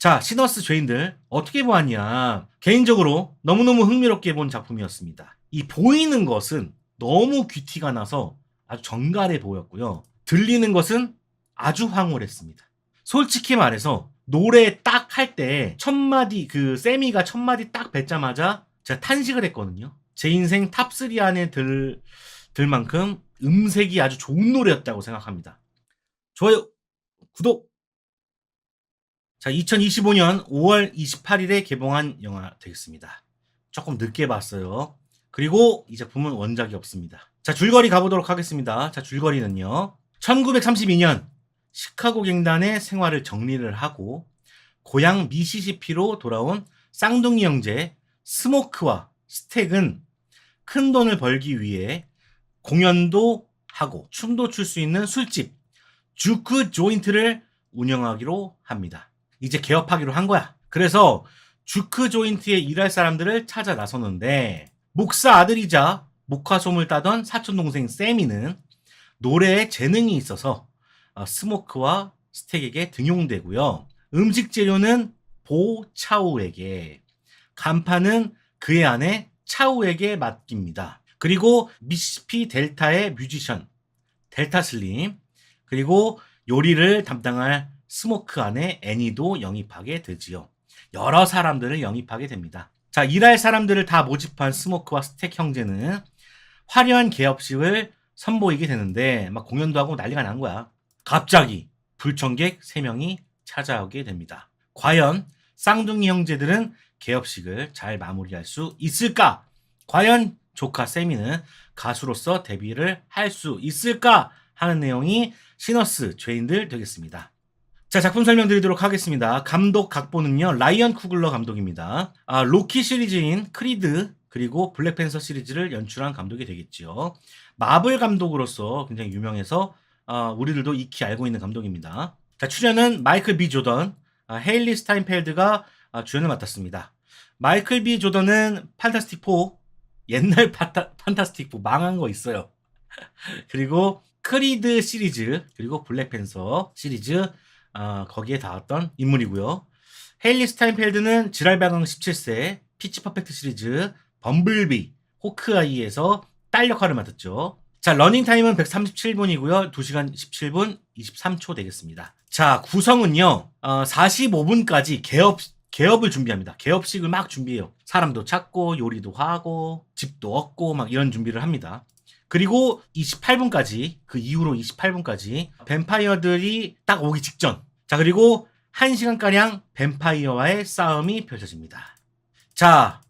자, 시너스 죄인들 어떻게 보았냐? 개인적으로 너무너무 흥미롭게 본 작품이었습니다. 이 보이는 것은 너무 귀티가 나서 아주 정갈해 보였고요. 들리는 것은 아주 황홀했습니다. 솔직히 말해서 노래 딱 할 때 첫 마디 그 세미가 첫 마디 딱 뱉자마자 제가 탄식을 했거든요. 제 인생 탑3 안에 들, 들 만큼 음색이 아주 좋은 노래였다고 생각합니다. 좋아요, 구독! 자, 2025년 5월 28일에 개봉한 영화 되겠습니다. 조금 늦게 봤어요. 그리고 이 작품은 원작이 없습니다. 자, 줄거리 가보도록 하겠습니다. 자, 줄거리는요. 1932년 시카고 갱단의 생활을 정리를 하고 고향 미시시피로 돌아온 쌍둥이 형제 스모크와 스택은 큰 돈을 벌기 위해 공연도 하고 춤도 출 수 있는 술집 주크 조인트를 운영하기로 합니다. 이제 개업하기로 한 거야. 그래서 주크 조인트에 일할 사람들을 찾아 나서는데 목사 아들이자 목화솜을 따던 사촌 동생 세미는 노래에 재능이 있어서 어, 스모크와 스택에게 등용되고요. 음식 재료는 보 차우에게, 간판은 그의 아내 차우에게 맡깁니다. 그리고 미시피 델타의 뮤지션 델타 슬림, 그리고 요리를 담당할 스모크 아내 애니도 영입하게 되지요. 여러 사람들을 영입하게 됩니다. 자, 일할 사람들을 다 모집한 스모크와 스택 형제는 화려한 개업식을 선보이게 되는데 막 공연도 하고 난리가 난 거야. 갑자기 불청객 3명이 찾아오게 됩니다. 과연 쌍둥이 형제들은 개업식을 잘 마무리할 수 있을까? 과연 조카 세미는 가수로서 데뷔를 할 수 있을까? 하는 내용이 시너스 죄인들 되겠습니다. 자, 작품 설명드리도록 하겠습니다. 감독 각본은요, 라이언 쿠글러 감독입니다. 아, 로키 시리즈인 크리드, 그리고 블랙팬서 시리즈를 연출한 감독이 되겠죠. 마블 감독으로서 굉장히 유명해서 아, 우리들도 익히 알고 있는 감독입니다. 자, 출연은 마이클 B. 조던, 아, 헤일리 스타인펠드가 아, 주연을 맡았습니다. 마이클 B. 조던은 판타스틱 4, 옛날 파타, 판타스틱 4 망한 거 있어요. 그리고 크리드 시리즈, 그리고 블랙팬서 시리즈, 아, 거기에 닿았던 인물이고요. 헤일리 스타인펠드는 지랄방황 17세, 피치 퍼펙트 시리즈, 범블비, 호크아이에서 딸 역할을 맡았죠. 자, 러닝 타임은 137분이고요. 2시간 17분 23초 되겠습니다. 자, 구성은요, 어, 45분까지 개업, 개업을 준비합니다. 개업식을 막 준비해요. 사람도 찾고, 요리도 하고, 집도 얻고, 막 이런 준비를 합니다. 그리고 28분까지, 그 이후로 28분까지, 뱀파이어들이 딱 오기 직전. 자, 그리고 1시간가량 뱀파이어와의 싸움이 펼쳐집니다. 자,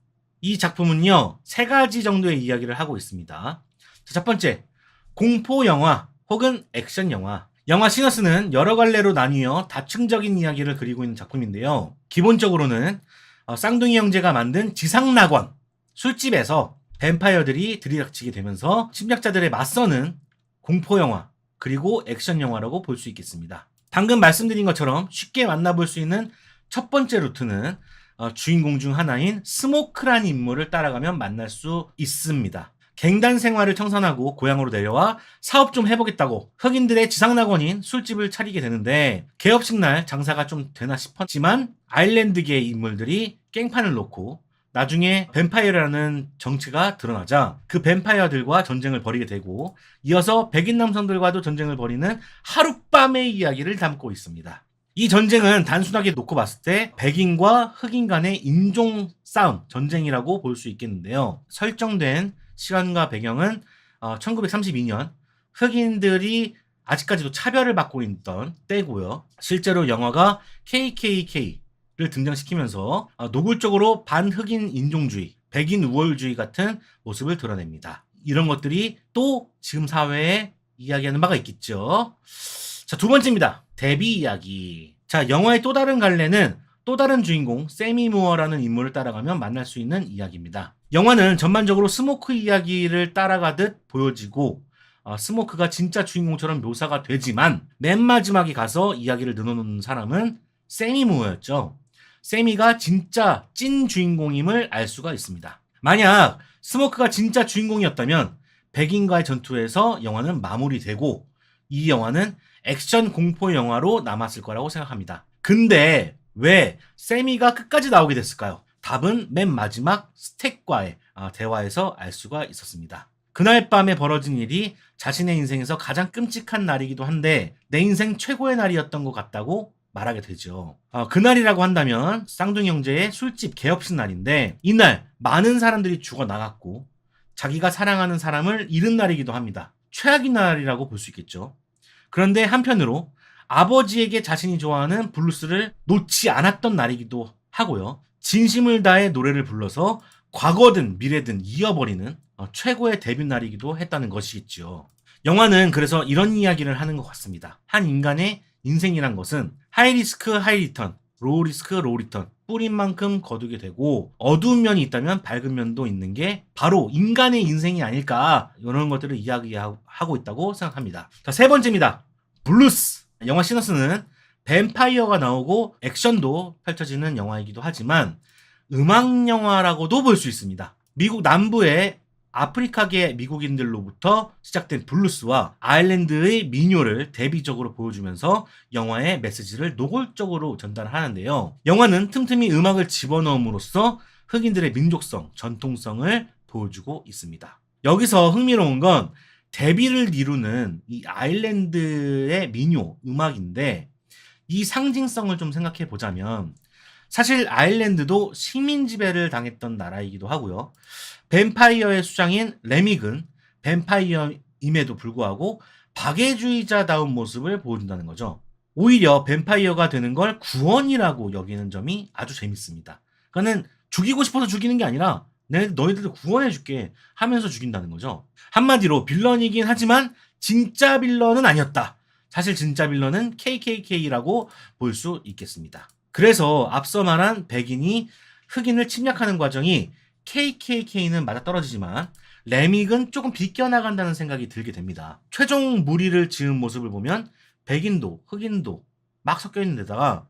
이 작품은요, 세 가지 정도의 이야기를 하고 있습니다. 자, 첫 번째, 공포 영화 혹은 액션 영화. 영화 시너스는 여러 갈래로 나뉘어 다층적인 이야기를 그리고 있는 작품인데요. 기본적으로는 어, 쌍둥이 형제가 만든 지상낙원, 술집에서 뱀파이어들이 들이닥치게 되면서 침략자들의 맞서는 공포 영화, 그리고 액션 영화라고 볼 수 있겠습니다. 방금 말씀드린 것처럼 쉽게 만나볼 수 있는 첫 번째 루트는 어, 주인공 중 하나인 스모크라는 인물을 따라가면 만날 수 있습니다. 갱단 생활을 청산하고 고향으로 내려와 사업 좀 해보겠다고 흑인들의 지상낙원인 술집을 차리게 되는데 개업식 날 장사가 좀 되나 싶었지만 아일랜드계의 인물들이 깽판을 놓고 나중에 뱀파이어라는 정체가 드러나자 그 뱀파이어들과 전쟁을 벌이게 되고 이어서 백인 남성들과도 전쟁을 벌이는 하룻밤의 이야기를 담고 있습니다. 이 전쟁은 단순하게 놓고 봤을 때 백인과 흑인 간의 인종 싸움, 전쟁이라고 볼 수 있겠는데요. 설정된 시간과 배경은 1932년 흑인들이 아직까지도 차별을 받고 있던 때고요. 실제로 영화가 KKK 를 등장시키면서 어, 노골적으로 반흑인 인종주의, 백인 우월주의 같은 모습을 드러냅니다. 이런 것들이 또 지금 사회에 이야기하는 바가 있겠죠. 자, 두 번째입니다. 데뷔 이야기. 자, 영화의 또 다른 갈래는 또 다른 주인공 세미 무어라는 인물을 따라가면 만날 수 있는 이야기입니다. 영화는 전반적으로 스모크 이야기를 따라가듯 보여지고 어, 스모크가 진짜 주인공처럼 묘사가 되지만 맨 마지막에 가서 이야기를 늘어놓는 사람은 세미 무어였죠. 세미가 진짜 찐 주인공임을 알 수가 있습니다. 만약 스모크가 진짜 주인공이었다면 백인과의 전투에서 영화는 마무리되고 이 영화는 액션 공포 영화로 남았을 거라고 생각합니다. 근데 왜 세미가 끝까지 나오게 됐을까요? 답은 맨 마지막 스택과의 아, 대화에서 알 수가 있었습니다. 그날 밤에 벌어진 일이 자신의 인생에서 가장 끔찍한 날이기도 한데 내 인생 최고의 날이었던 것 같다고 말하게 되죠. 어, 그날이라고 한다면 쌍둥이 형제의 술집 개업식 날인데 이날 많은 사람들이 죽어 나갔고 자기가 사랑하는 사람을 잃은 날이기도 합니다. 최악의 날이라고 볼 수 있겠죠. 그런데 한편으로 아버지에게 자신이 좋아하는 블루스를 놓지 않았던 날이기도 하고요. 진심을 다해 노래를 불러서 과거든 미래든 이어버리는 어, 최고의 데뷔 날이기도 했다는 것이겠죠. 영화는 그래서 이런 이야기를 하는 것 같습니다. 한 인간의 인생이란 것은 하이 리스크 하이 리턴, 로우 리스크 로우 리턴 뿌린 만큼 거두게 되고 어두운 면이 있다면 밝은 면도 있는 게 바로 인간의 인생이 아닐까 이런 것들을 이야기하고 있다고 생각합니다. 자, 세 번째입니다. 블루스. 영화 시너스는 뱀파이어가 나오고 액션도 펼쳐지는 영화이기도 하지만 음악 영화라고도 볼 수 있습니다. 미국 남부의 아프리카계 미국인들로부터 시작된 블루스와 아일랜드의 민요를 대비적으로 보여주면서 영화의 메시지를 노골적으로 전달하는데요. 영화는 틈틈이 음악을 집어넣음으로써 흑인들의 민족성, 전통성을 보여주고 있습니다. 여기서 흥미로운 건 데뷔를 이루는 이 아일랜드의 민요 음악인데 이 상징성을 좀 생각해 보자면 사실 아일랜드도 식민 지배를 당했던 나라이기도 하고요. 뱀파이어의 수장인 레믹은 뱀파이어임에도 불구하고 박애주의자다운 모습을 보여준다는 거죠. 오히려 뱀파이어가 되는 걸 구원이라고 여기는 점이 아주 재밌습니다. 그러니까는 죽이고 싶어서 죽이는 게 아니라 내 너희들을 구원해줄게 하면서 죽인다는 거죠. 한마디로 빌런이긴 하지만 진짜 빌런은 아니었다. 사실 진짜 빌런은 KKK라고 볼 수 있겠습니다. 그래서 앞서 말한 백인이 흑인을 침략하는 과정이 KKK는 맞아떨어지지만 레믹은 조금 비껴나간다는 생각이 들게 됩니다. 최종 무리를 지은 모습을 보면 백인도 흑인도 막 섞여 있는 데다가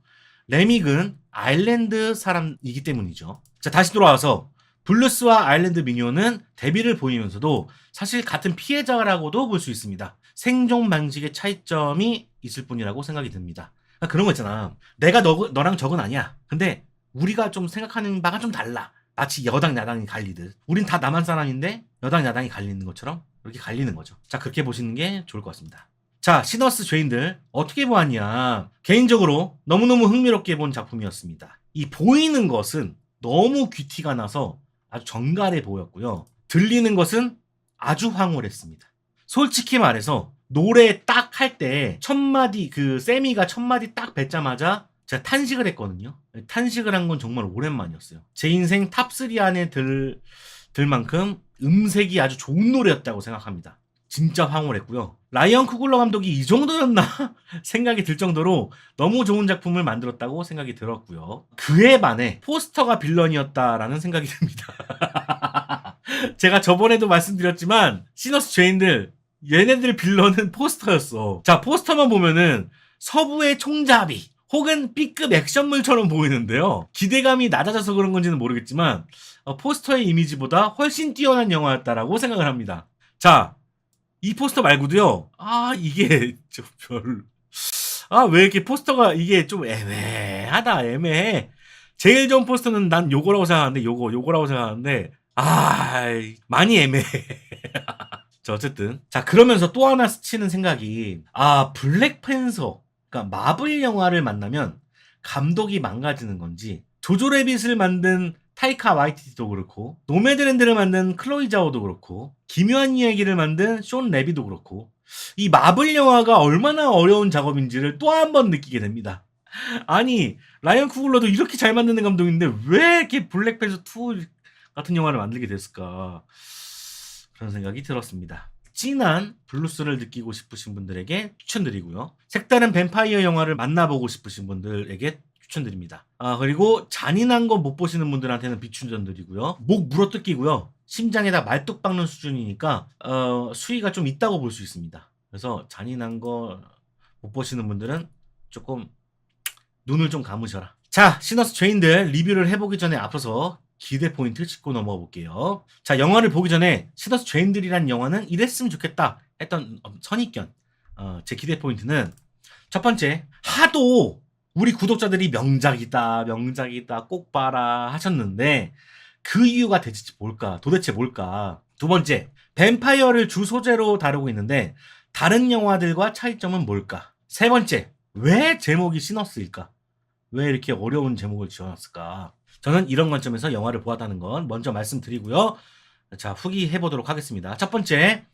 레믹은 아일랜드 사람이기 때문이죠. 자, 다시 돌아와서 블루스와 아일랜드 미니온은 대비를 보이면서도 사실 같은 피해자라고도 볼 수 있습니다. 생존 방식의 차이점이 있을 뿐이라고 생각이 듭니다. 그러니까 그런 거 있잖아. 내가 너, 너랑 적은 아니야. 근데 우리가 좀 생각하는 바가 좀 달라. 마치 여당 야당이 갈리듯. 우린 다 남한 사람인데 여당 야당이 갈리는 것처럼 이렇게 갈리는 거죠. 자 그렇게 보시는 게 좋을 것 같습니다. 자 시너스 죄인들 어떻게 보았냐. 개인적으로 너무너무 흥미롭게 본 작품이었습니다. 이 보이는 것은 너무 귀티가 나서 아주 정갈해 보였고요. 들리는 것은 아주 황홀했습니다. 솔직히 말해서 노래 딱 할 때 첫 마디 그 세미가 첫 마디 딱 뱉자마자 제가 탄식을 했거든요. 탄식을 한 건 정말 오랜만이었어요. 제 인생 탑3 안에 들, 들 만큼 음색이 아주 좋은 노래였다고 생각합니다. 진짜 황홀했고요. 라이언 쿠글러 감독이 이 정도였나 생각이 들 정도로 너무 좋은 작품을 만들었다고 생각이 들었고요. 그에 반해 포스터가 빌런이었다라는 생각이 듭니다. 제가 저번에도 말씀드렸지만 시너스 죄인들 얘네들 빌런은 포스터였어. 자 포스터만 보면은 서부의 총잡이 혹은 B급 액션물처럼 보이는데요. 기대감이 낮아져서 그런 건지는 모르겠지만 어, 포스터의 이미지보다 훨씬 뛰어난 영화였다라고 생각을 합니다. 자, 이 포스터 말고도요. 아 이게 좀 별. 아 왜 이렇게 포스터가 이게 좀 애매하다 애매해. 제일 좋은 포스터는 난 요거라고 생각하는데 요거 요거라고 생각하는데 아 많이 애매해. 자 어쨌든 자 그러면서 또 하나 스치는 생각이 아 블랙팬서 그러니까 마블 영화를 만나면 감독이 망가지는 건지 조조 레빗을 만든 타이카 와이티티도 그렇고 노매드랜드를 만든 클로이 자오도 그렇고 기묘한 이야기를 만든 쇼 레비도 그렇고 이 마블 영화가 얼마나 어려운 작업인지를 또 한 번 느끼게 됩니다. 아니 라이언 쿠글러도 이렇게 잘 만드는 감독인데 왜 이렇게 블랙팬서 2 같은 영화를 만들게 됐을까 그런 생각이 들었습니다. 진한 블루스를 느끼고 싶으신 분들에게 추천드리고요. 색다른 뱀파이어 영화를 만나보고 싶으신 분들에게 추천드립니다. 아, 그리고 잔인한 거 못 보시는 분들한테는 비추천드리고요. 목 물어뜯기고요. 심장에다 말뚝 박는 수준이니까 어, 수위가 좀 있다고 볼 수 있습니다. 그래서 잔인한 거 못 보시는 분들은 조금 눈을 좀 감으셔라. 자, 시너스 죄인들 리뷰를 해보기 전에 앞서서 기대 포인트 짚고 넘어가 볼게요. 자, 영화를 보기 전에 시너스 죄인들이란 영화는 이랬으면 좋겠다 했던 선입견. 어, 제 기대 포인트는 첫 번째, 하도 우리 구독자들이 명작이다, 명작이다, 꼭 봐라 하셨는데 그 이유가 대체 뭘까? 도대체 뭘까? 두 번째, 뱀파이어를 주 소재로 다루고 있는데 다른 영화들과 차이점은 뭘까? 세 번째, 왜 제목이 시너스일까? 왜 이렇게 어려운 제목을 지어놨을까? 저는 이런 관점에서 영화를 보았다는 건 먼저 말씀드리고요. 자, 후기 해 보도록 하겠습니다. 첫 번째,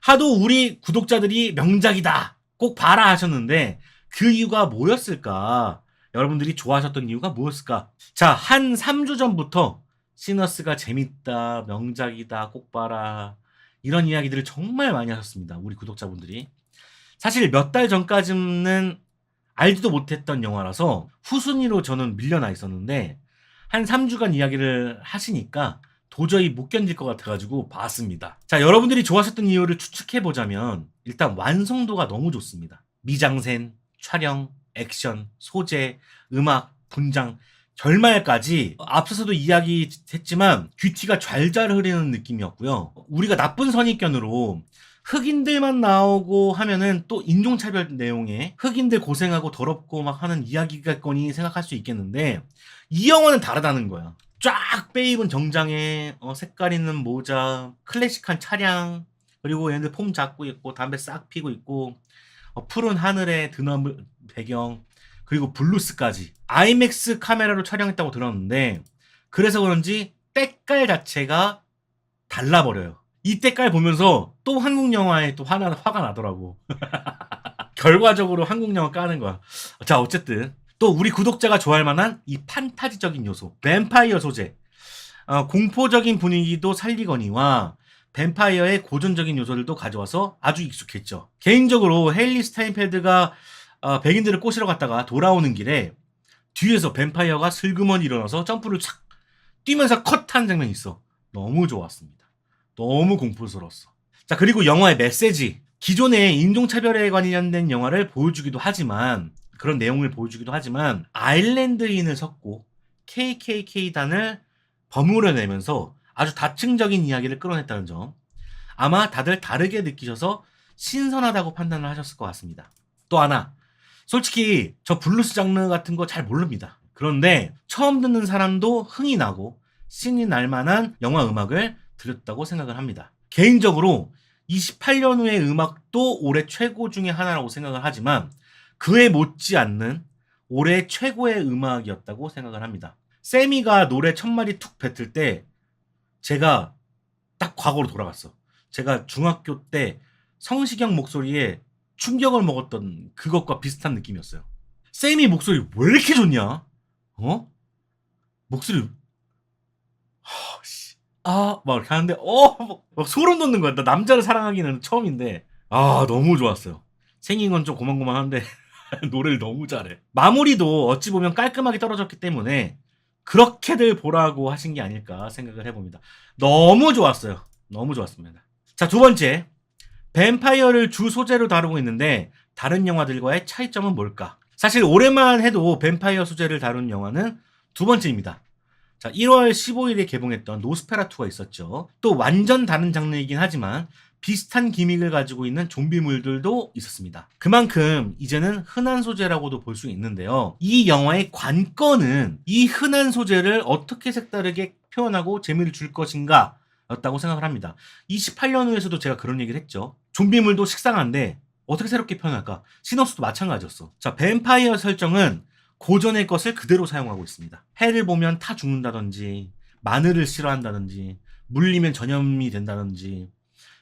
하도 우리 구독자들이 명작이다, 꼭 봐라 하셨는데 그 이유가 뭐였을까? 여러분들이 좋아하셨던 이유가 뭐였을까? 자, 한 3주 전부터 시너스가 재밌다, 명작이다, 꼭 봐라. 이런 이야기들을 정말 많이 하셨습니다. 우리 구독자분들이. 사실 몇 달 전까지는 알지도 못했던 영화라서 후순위로 저는 밀려나 있었는데 한 3주간 이야기를 하시니까 도저히 못 견딜 것 같아가지고 봤습니다. 자, 여러분들이 좋아하셨던 이유를 추측해보자면 일단 완성도가 너무 좋습니다. 미장센, 촬영, 액션, 소재, 음악, 분장, 결말까지 앞서서도 이야기했지만 귀티가 잘잘 흐르는 느낌이었고요. 우리가 나쁜 선입견으로 흑인들만 나오고 하면은 또 인종차별 내용에 흑인들 고생하고 더럽고 막 하는 이야기겠거니 생각할 수 있겠는데 이 영화는 다르다는 거야. 쫙 빼입은 정장에 어, 색깔 있는 모자, 클래식한 차량, 그리고 얘네들 폼 잡고 있고 담배 싹 피고 있고 어, 푸른 하늘에 드럼 배경 그리고 블루스까지 아이맥스 카메라로 촬영했다고 들었는데 그래서 그런지 때깔 자체가 달라버려요. 이 때 깔 보면서 또 한국 영화에 또 화나, 화가 나더라고. 결과적으로 한국 영화 까는 거야. 자, 어쨌든 또 우리 구독자가 좋아할 만한 이 판타지적인 요소, 뱀파이어 소재, 어, 공포적인 분위기도 살리거니와 뱀파이어의 고전적인 요소들도 가져와서 아주 익숙했죠. 개인적으로 헤일리 스타인펠드가 어, 백인들을 꼬시러 갔다가 돌아오는 길에 뒤에서 뱀파이어가 슬그머니 일어나서 점프를 착 뛰면서 컷한 장면이 있어. 너무 좋았습니다. 너무 공포스러웠어. 자, 그리고 영화의 메시지. 기존의 인종차별에 관련된 영화를 보여주기도 하지만, 그런 내용을 보여주기도 하지만, 아일랜드인을 섞고 KKK단을 버무려내면서 아주 다층적인 이야기를 끌어냈다는 점. 아마 다들 다르게 느끼셔서 신선하다고 판단을 하셨을 것 같습니다. 또 하나. 솔직히 저 블루스 장르 같은 거 잘 모릅니다. 그런데 처음 듣는 사람도 흥이 나고 신이 날 만한 영화 음악을 들었다고 생각을 합니다. 개인적으로 28년 후의 음악도 올해 최고 중에 하나라고 생각을 하지만 그에 못지않는 올해 최고의 음악이었다고 생각을 합니다. 세미가 노래 첫 마디 툭 뱉을 때 제가 딱 과거로 돌아갔어. 제가 중학교 때 성시경 목소리에 충격을 먹었던 그것과 비슷한 느낌이었어요. 세미 목소리 왜 이렇게 좋냐? 어? 목소리. 아, 막 이렇게 하는데, 어, 막 소름 돋는 거야. 나 남자를 사랑하기는 처음인데, 아, 너무 좋았어요. 생긴 건 좀 고만고만한데, 노래를 너무 잘해. 마무리도 어찌 보면 깔끔하게 떨어졌기 때문에, 그렇게들 보라고 하신 게 아닐까 생각을 해봅니다. 너무 좋았어요. 너무 좋았습니다. 자, 두 번째. 뱀파이어를 주 소재로 다루고 있는데, 다른 영화들과의 차이점은 뭘까? 사실 올해만 해도 뱀파이어 소재를 다룬 영화는 두 번째입니다. 자, 1월 15일에 개봉했던 노스페라투가 있었죠. 또 완전 다른 장르이긴 하지만 비슷한 기믹을 가지고 있는 좀비물들도 있었습니다. 그만큼 이제는 흔한 소재라고도 볼 수 있는데요. 이 영화의 관건은 이 흔한 소재를 어떻게 색다르게 표현하고 재미를 줄 것인가 였다고 생각을 합니다. 28년 후에서도 제가 그런 얘기를 했죠. 좀비물도 식상한데 어떻게 새롭게 표현할까? 시너스도 마찬가지였어. 자, 뱀파이어 설정은 고전의 것을 그대로 사용하고 있습니다. 해를 보면 타 죽는다든지, 마늘을 싫어한다든지, 물리면 전염이 된다든지.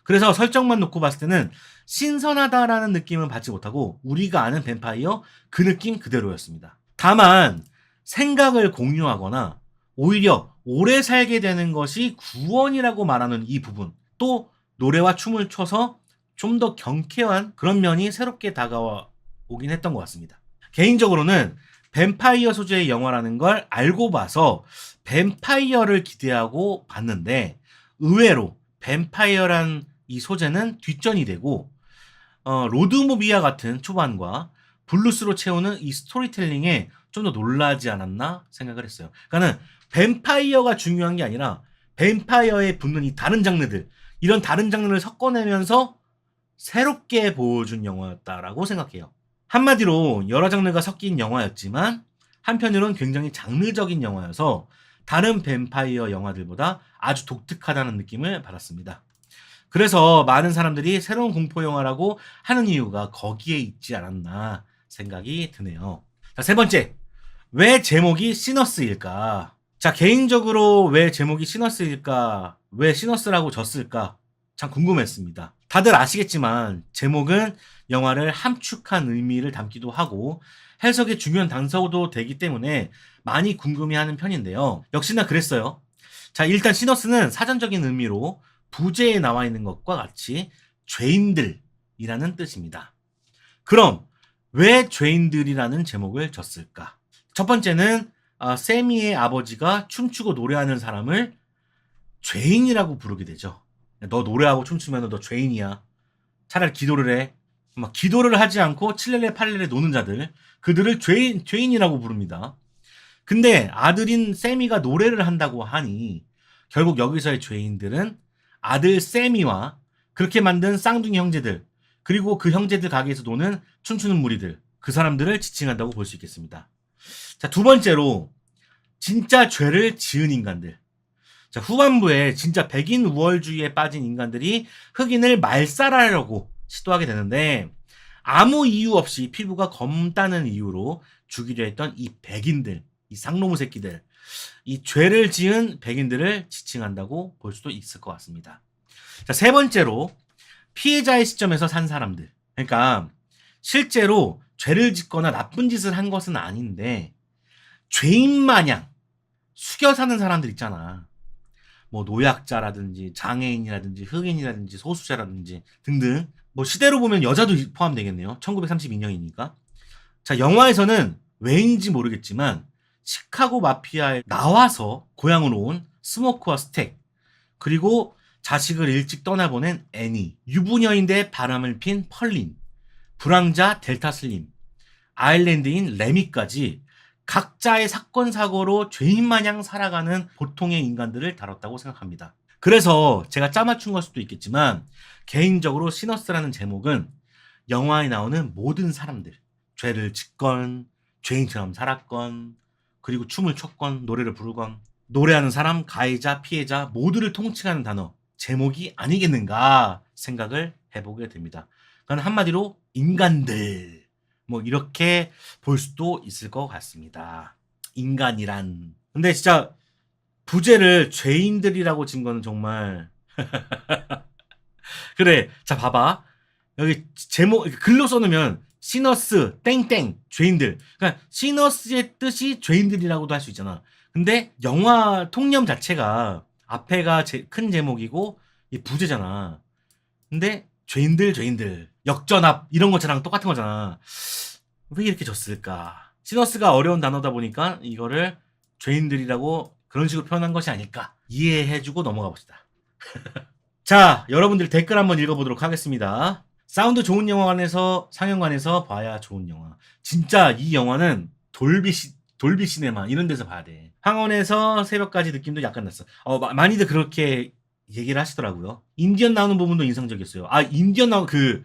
그래서 설정만 놓고 봤을 때는 신선하다라는 느낌은 받지 못하고 우리가 아는 뱀파이어 그 느낌 그대로였습니다. 다만 생각을 공유하거나 오히려 오래 살게 되는 것이 구원이라고 말하는 이 부분 또 노래와 춤을 춰서 좀 더 경쾌한 그런 면이 새롭게 다가와 오긴 했던 것 같습니다. 개인적으로는 뱀파이어 소재의 영화라는 걸 알고 봐서 뱀파이어를 기대하고 봤는데 의외로 뱀파이어란 이 소재는 뒷전이 되고 어, 로드무비와 같은 초반과 블루스로 채우는 이 스토리텔링에 좀 더 놀라지 않았나 생각을 했어요. 그러니까는 뱀파이어가 중요한 게 아니라 뱀파이어에 붙는 이 다른 장르들 이런 다른 장르를 섞어내면서 새롭게 보여준 영화였다라고 생각해요. 한마디로 여러 장르가 섞인 영화였지만 한편으론 굉장히 장르적인 영화여서 다른 뱀파이어 영화들보다 아주 독특하다는 느낌을 받았습니다. 그래서 많은 사람들이 새로운 공포 영화라고 하는 이유가 거기에 있지 않았나 생각이 드네요. 자, 세 번째. 왜 제목이 시너스일까? 자, 개인적으로 왜 제목이 시너스일까? 왜 시너스라고 졌을까? 참 궁금했습니다. 다들 아시겠지만 제목은 영화를 함축한 의미를 담기도 하고 해석의 중요한 단서도 되기 때문에 많이 궁금해하는 편인데요. 역시나 그랬어요. 자, 일단 시너스는 사전적인 의미로 부제에 나와 있는 것과 같이 죄인들이라는 뜻입니다. 그럼 왜 죄인들이라는 제목을 졌을까? 첫 번째는 아, 세미의 아버지가 춤추고 노래하는 사람을 죄인이라고 부르게 되죠. 너 노래하고 춤추면 너 죄인이야. 차라리 기도를 해. 막 기도를 하지 않고 칠렐레 팔렐레 노는 자들 그들을 죄인 죄인이라고 부릅니다. 근데 아들인 세미가 노래를 한다고 하니 결국 여기서의 죄인들은 아들 세미와 그렇게 만든 쌍둥이 형제들 그리고 그 형제들 가게에서 노는 춤추는 무리들 그 사람들을 지칭한다고 볼 수 있겠습니다. 자, 두 번째로 진짜 죄를 지은 인간들. 자, 후반부에 진짜 백인 우월주의에 빠진 인간들이 흑인을 말살하려고 시도하게 되는데 아무 이유 없이 피부가 검다는 이유로 죽이려 했던 이 백인들, 이 쌍놈의 새끼들, 이 죄를 지은 백인들을 지칭한다고 볼 수도 있을 것 같습니다. 자, 세 번째로 피해자의 시점에서 산 사람들. 그러니까 실제로 죄를 짓거나 나쁜 짓을 한 것은 아닌데 죄인 마냥 숙여 사는 사람들 있잖아. 뭐 노약자라든지 장애인이라든지 흑인이라든지 소수자라든지 등등 뭐 시대로 보면 여자도 포함되겠네요. 1932년이니까. 자, 영화에서는 왜인지 모르겠지만 시카고 마피아에 나와서 고향으로 온 스모크와 스택 그리고 자식을 일찍 떠나보낸 애니 유부녀인데 바람을 핀 펄린 불황자 델타 슬림 아일랜드인 레미까지 각자의 사건 사고로 죄인 마냥 살아가는 보통의 인간들을 다뤘다고 생각합니다. 그래서 제가 짜맞춘 걸 수도 있겠지만 개인적으로 시너스라는 제목은 영화에 나오는 모든 사람들 죄를 짓건 죄인처럼 살았건 그리고 춤을 췄건 노래를 부르건 노래하는 사람 가해자 피해자 모두를 통칭하는 단어 제목이 아니겠는가 생각을 해보게 됩니다. 그건 한마디로 인간들 뭐 이렇게 볼 수도 있을 것 같습니다. 인간이란. 근데 진짜 부제를 죄인들이라고 진 거는 정말 그래. 자 봐봐. 여기 제목 글로 써놓으면 시너스 땡땡 죄인들. 그러니까 시너스의 뜻이 죄인들이라고도 할 수 있잖아. 근데 영화 통념 자체가 앞에가 제, 큰 제목이고 이 부제잖아. 근데 죄인들 죄인들 역전압 이런 것처럼 똑같은 거잖아. 왜 이렇게 졌을까? 시너스가 어려운 단어다 보니까 이거를 죄인들이라고 그런 식으로 표현한 것이 아닐까 이해해주고 넘어가 봅시다. 자, 여러분들 댓글 한번 읽어보도록 하겠습니다. 사운드 좋은 영화관에서 상영관에서 봐야 좋은 영화. 진짜 이 영화는 돌비 시, 돌비 시네마 이런 데서 봐야 돼. 황원에서 새벽까지 느낌도 약간 났어. 어, 마, 많이들 그렇게 얘기를 하시더라고요. 인디언 나오는 부분도 인상적이었어요. 아, 인디언 나오 그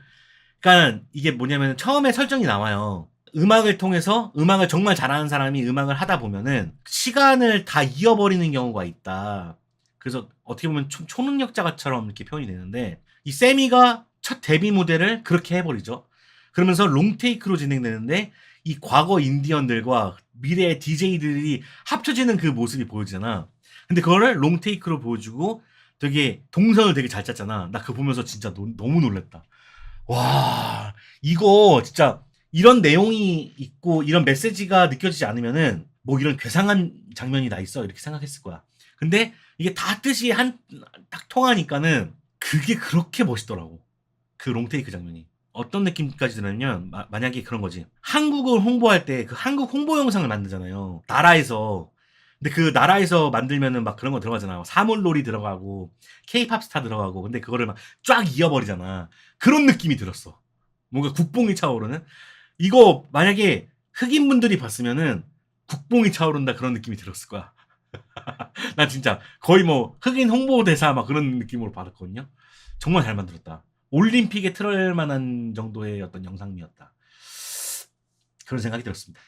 그러니까 이게 뭐냐면 처음에 설정이 나와요. 음악을 통해서 음악을 정말 잘하는 사람이 음악을 하다 보면은 시간을 다 잃어버리는 경우가 있다. 그래서 어떻게 보면 초, 초능력자처럼 이렇게 표현이 되는데 이 세미가 첫 데뷔 무대를 그렇게 해버리죠. 그러면서 롱테이크로 진행되는데 이 과거 인디언들과 미래의 DJ들이 합쳐지는 그 모습이 보여지잖아. 근데 그거를 롱테이크로 보여주고 되게 동선을 되게 잘 짰잖아. 나 그거 보면서 진짜 노, 너무 놀랐다. 와, 이거 진짜 이런 내용이 있고 이런 메시지가 느껴지지 않으면은 뭐 이런 괴상한 장면이 나 있어 이렇게 생각했을 거야. 근데 이게 다 뜻이 한 딱 통하니까는 그게 그렇게 멋있더라고. 그 롱테이크 장면이. 어떤 느낌까지 드냐면 마, 만약에 그런 거지. 한국을 홍보할 때 그 한국 홍보 영상을 만들잖아요. 나라에서. 근데 그 나라에서 만들면은 막 그런 거 들어가잖아요. 사물놀이 들어가고 케이팝 스타 들어가고 근데 그거를 막 쫙 이어버리잖아. 그런 느낌이 들었어. 뭔가 국뽕이 차오르는 이거 만약에 흑인 분들이 봤으면은 국뽕이 차오른다 그런 느낌이 들었을 거야. 나 진짜 거의 뭐 흑인 홍보 대사 막 그런 느낌으로 받았거든요. 정말 잘 만들었다. 올림픽에 틀을 만한 정도의 어떤 영상미였다. 그런 생각이 들었습니다.